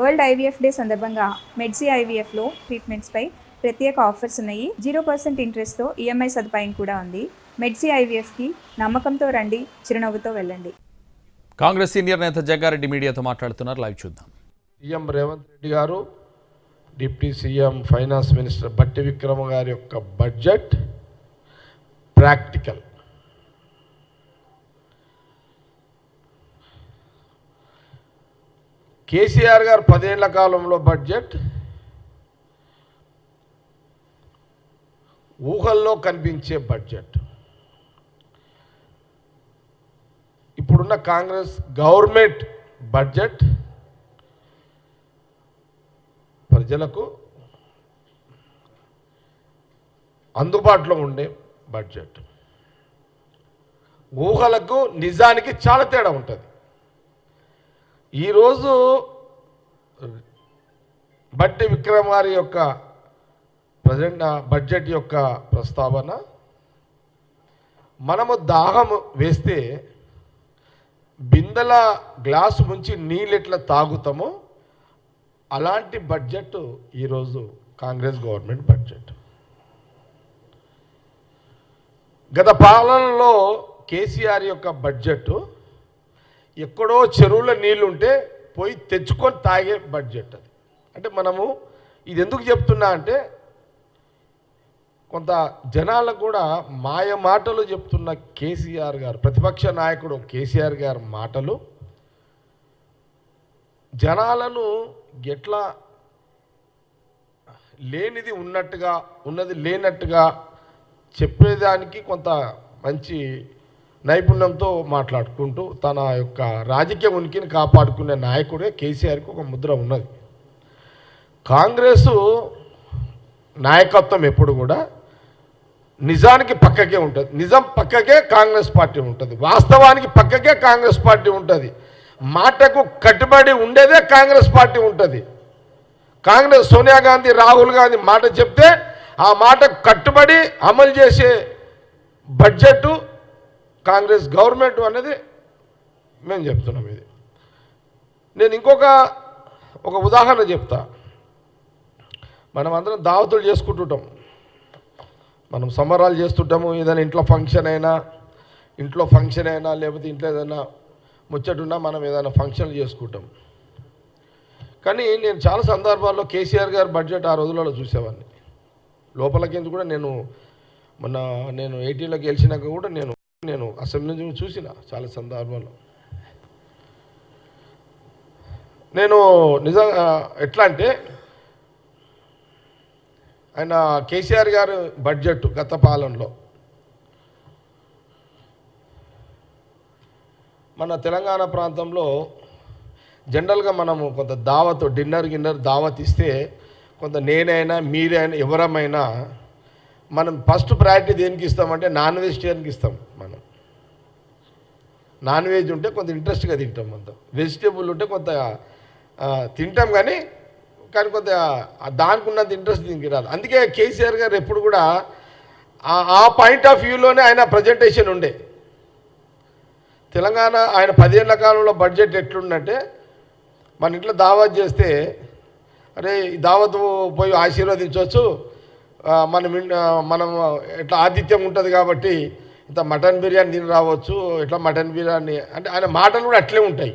World IVF day సందర్భంగా మెడ్సీ ఐవీఎఫ్లో ట్రీట్మెంట్స్పై ప్రత్యేక offers ఉన్నాయి. జీరో పర్సెంట్ ఇంట్రెస్ట్తో ఈఎంఐ సదుపాయం కూడా ఉంది. మెడ్సీ ఐవీఎఫ్కి నమ్మకంతో రండి చిరునవ్వుతో వెళ్ళండి. కాంగ్రెస్ సీనియర్ నేత జగ్గారెడ్డి మీడియాతో మాట్లాడుతున్నారు. లైవ్ చూద్దాం. సీఎం రేవంత్ రెడ్డి గారు డిప్యూటీ సీఎం ఫైనాన్స్ మినిస్టర్ బట్టి విక్రమ గారి యొక్క బడ్జెట్ ప్రాక్టికల్. కేసీఆర్ గారు పదేళ్ళ కాలంలో బడ్జెట్ ఊహల్లో కనిపించే బడ్జెట్. ఇప్పుడున్న కాంగ్రెస్ గవర్నమెంట్ బడ్జెట్ ప్రజలకు అందుబాటులో ఉండే బడ్జెట్. ఊహలకు నిజానికి చాలా తేడా ఉంటుంది. ఈరోజు బట్టి విక్రమారి యొక్క ప్రజెంట్ బడ్జెట్ యొక్క ప్రస్తావన మనము దాహం వేస్తే బిందెల గ్లాసు ముంచి నీళ్ళు ఎట్లా తాగుతామో అలాంటి బడ్జెట్ ఈరోజు కాంగ్రెస్ గవర్నమెంట్ బడ్జెట్. గత పాలనలో కేసీఆర్ యొక్క బడ్జెట్ ఎక్కడో చెరువులో నీళ్ళు ఉంటే పోయి తెచ్చుకొని తాగే బడ్జెట్ అది. అంటే మనము ఇది ఎందుకు చెప్తున్నా అంటే కొంత జనాలకు కూడా మాయ మాటలు చెప్తున్న కేసీఆర్ గారు ప్రతిపక్ష నాయకుడు కేసీఆర్ గారి మాటలు జనాలను ఎట్లా లేనిది ఉన్నట్టుగా ఉన్నది లేనట్టుగా చెప్పేదానికి కొంత మంచి నైపుణ్యంతో మాట్లాడుకుంటూ తన యొక్క రాజకీయ ఉనికిని కాపాడుకునే నాయకుడే కేసీఆర్కి ఒక ముద్ర ఉన్నది. కాంగ్రెసు నాయకత్వం ఎప్పుడు కూడా నిజానికి పక్కకే ఉంటుంది. నిజం పక్కకే కాంగ్రెస్ పార్టీ ఉంటుంది. వాస్తవానికి పక్కకే కాంగ్రెస్ పార్టీ ఉంటుంది. మాటకు కట్టుబడి ఉండేదే కాంగ్రెస్ పార్టీ ఉంటుంది. కాంగ్రెస్ సోనియా గాంధీ రాహుల్ గాంధీ మాట చెప్తే ఆ మాటకు కట్టుబడి అమలు చేసే బడ్జెట్ కాంగ్రెస్ గవర్నమెంట్ అనేది మేము చెప్తున్నాం ఇది. నేను ఇంకొక ఒక ఉదాహరణ చెప్తా. మనం అందరం దావతులు చేసుకుంటుంటాం. మనం సంబరాలు చేస్తుంటాము ఏదైనా ఇంట్లో ఫంక్షన్ అయినా ఇంట్లో ఫంక్షన్ అయినా లేకపోతే ఇంట్లో ఏదైనా ముచ్చటున్నా మనం ఏదైనా ఫంక్షన్లు చేసుకుంటాం. కానీ నేను చాలా సందర్భాల్లో కేసీఆర్ గారి బడ్జెట్ ఆ రోజులలో చూసేవాడిని. లోపలకి కూడా నేను మొన్న నేను ఎయిటీలోకి గెలిచినాక కూడా నేను నేను అసెంబ్లీ నుంచి చూసిన చాలా సందర్భాల్లో. నేను నిజంగా ఎట్లా అంటే ఆయన కేసీఆర్ గారు బడ్జెట్ గత పాలనలో. మన తెలంగాణ ప్రాంతంలో జనరల్గా మనము కొంత దావత్ డిన్నర్ గిన్నర్ దావత్ ఇస్తే కొంత నేనైనా మీరైనా ఎవరమైనా మనం ఫస్ట్ ప్రయారిటీ దేనికి ఇస్తామంటే నాన్ వెజిటేరియన్కి ఇస్తాం. నాన్ వెజ్ ఉంటే కొంత ఇంట్రెస్ట్గా తింటాం అంత. వెజిటేబుల్ ఉంటే కొంత తింటాం కానీ కానీ కొంత దానికి ఉన్నంత ఇంట్రెస్ట్ దీనికి రాదు. అందుకే కేసీఆర్ గారు ఎప్పుడు కూడా ఆ- పాయింట్ ఆఫ్ వ్యూలోనే ఆయన ప్రజెంటేషన్ ఉండే. తెలంగాణ ఆయన పదేళ్ళ కాలంలో బడ్జెట్ ఎట్లుందంటే మన ఇంట్లో దావత్ చేస్తే అరే ఈ దావత్ పోయి ఆశీర్వదించవచ్చు మనం మనం ఎట్లా ఆతిథ్యం ఉంటుంది కాబట్టి ఇంత మటన్ బిర్యానీ తిని రావచ్చు ఇట్లా మటన్ బిర్యానీ. అంటే ఆయన మాటలు కూడా అట్లే ఉంటాయి.